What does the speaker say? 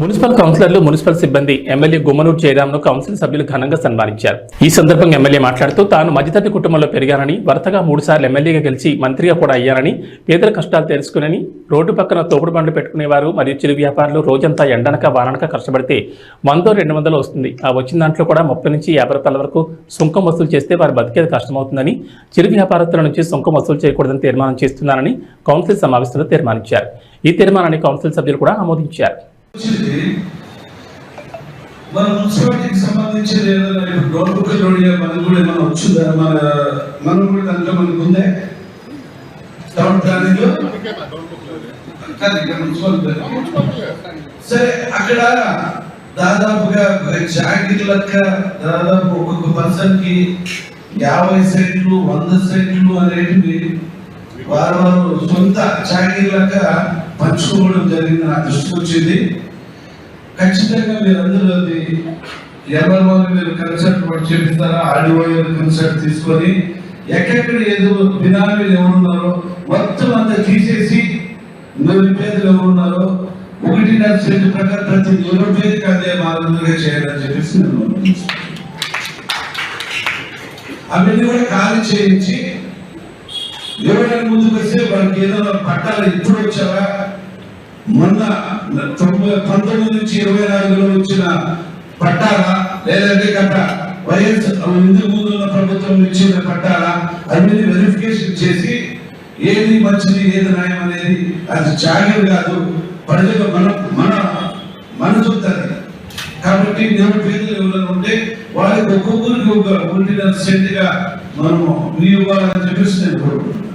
Municipal కౌన్సిలర్లు municipal సిబ్బంది MLA Gummanuru జయరామ్ను council సభ్యులు ఘనంగా సన్మానించారు. ఈ సందర్భంగా ఎమ్మెల్యే మాట్లాడుతూ తాను మధ్యతరగతి కుటుంబంలో పెరిగానని వరుసగా మూడుసార్లు ఎమ్మెల్యేగా గెలిచి మంత్రిగా కూడా అయ్యానని పేదల కష్టాలు తెలుసుకునని రోడ్డు పక్కన తోపుడు బండ్లు పెట్టుకునేవారు మరియు చిరు వ్యాపారులు రోజంతా ఎండనక వాననక కష్టపడితే వందో రెండు వందలు వస్తుంది. ఆ వచ్చిన దాంట్లో కూడా ముప్పై నుంచి యాభై రూపాయల వరకు సుంకం వసూలు చేస్తే వారు బతికేది కష్టమవుతుందని చిరు వ్యాపారస్తుల నుంచి సుంకం వసూలు చేయకూడదని తీర్మానం చేస్తున్నానని కౌన్సిల్ సమావేశంలో తీర్మానించారు. ఈ తీర్మానాన్ని కౌన్సిల్ సభ్యులు కూడా ఆమోదించారు. మన మున్సిపాలిటీకి సంబంధించింది ఏదైనా ఇప్పుడు గవర్నమెంట్ బుక్ మనకు కూడా ఏమైనా వచ్చిందా? మన మనం కూడా దాంట్లో మనకు ఉందే? టౌన్ ప్లానింగ్లో? సరే అక్కడ దాదాపుగా జాకెట్ లెక్క దాదాపు ఒక్కొక్క పర్సన్కి యాభై సెంట్లు వంద సెంట్లు అనేటివి వారు వారు సొంత చాకరీ లెక్క పంచుకోవడం జరిగింది. నా దృష్టికి వచ్చింది. ఖచ్చితంగా మీరందరూ అది ఎవరి మీరు కన్సల్ట్ పడి చేపిస్తారా ఆడియో కన్సల్ట్ తీసుకొని ఎక్కడెక్కడ ఏదో బినామీలు ఎవరున్నారో మొత్తం అంతా తీసేసి నిరుపేదలు ఎవరున్నారో ఒకటిన్నర సెంటు ప్రకారం ప్రతి నిరుపేదకి అదే మాదిరిగా చేయాలని చెప్పేసి నేను అవన్నీ కూడా ఖాళీ చేయించి ఎవరైనా ముందుకు వస్తే వాళ్ళకి ఏదో పట్టాలు ఇప్పుడు వచ్చావా? మొన్న తొంభై పంతొమ్మిది నుంచి ఇరవై నాలుగులో వచ్చిన పట్టాలా లేదంటే గత వైఎస్ ఇంతకు ముందు ఉన్న ప్రభుత్వం ఇచ్చిన పట్టాలా అన్ని వెరిఫికేషన్ చేసి ఏది మంచిది ఏది న్యాయం అనేది అది జాగ్రత్త కాదు. ప్రజలు మన మన మనసు కాబట్టి దేవుడి ఎవరైనా ఉంటే వాళ్ళకి ఒక్కొక్కరికి ఒక ఉండిన సెంట్గా మనము ఇవ్వాలని చెప్పేసి నేను కోరుకుంటున్నాను.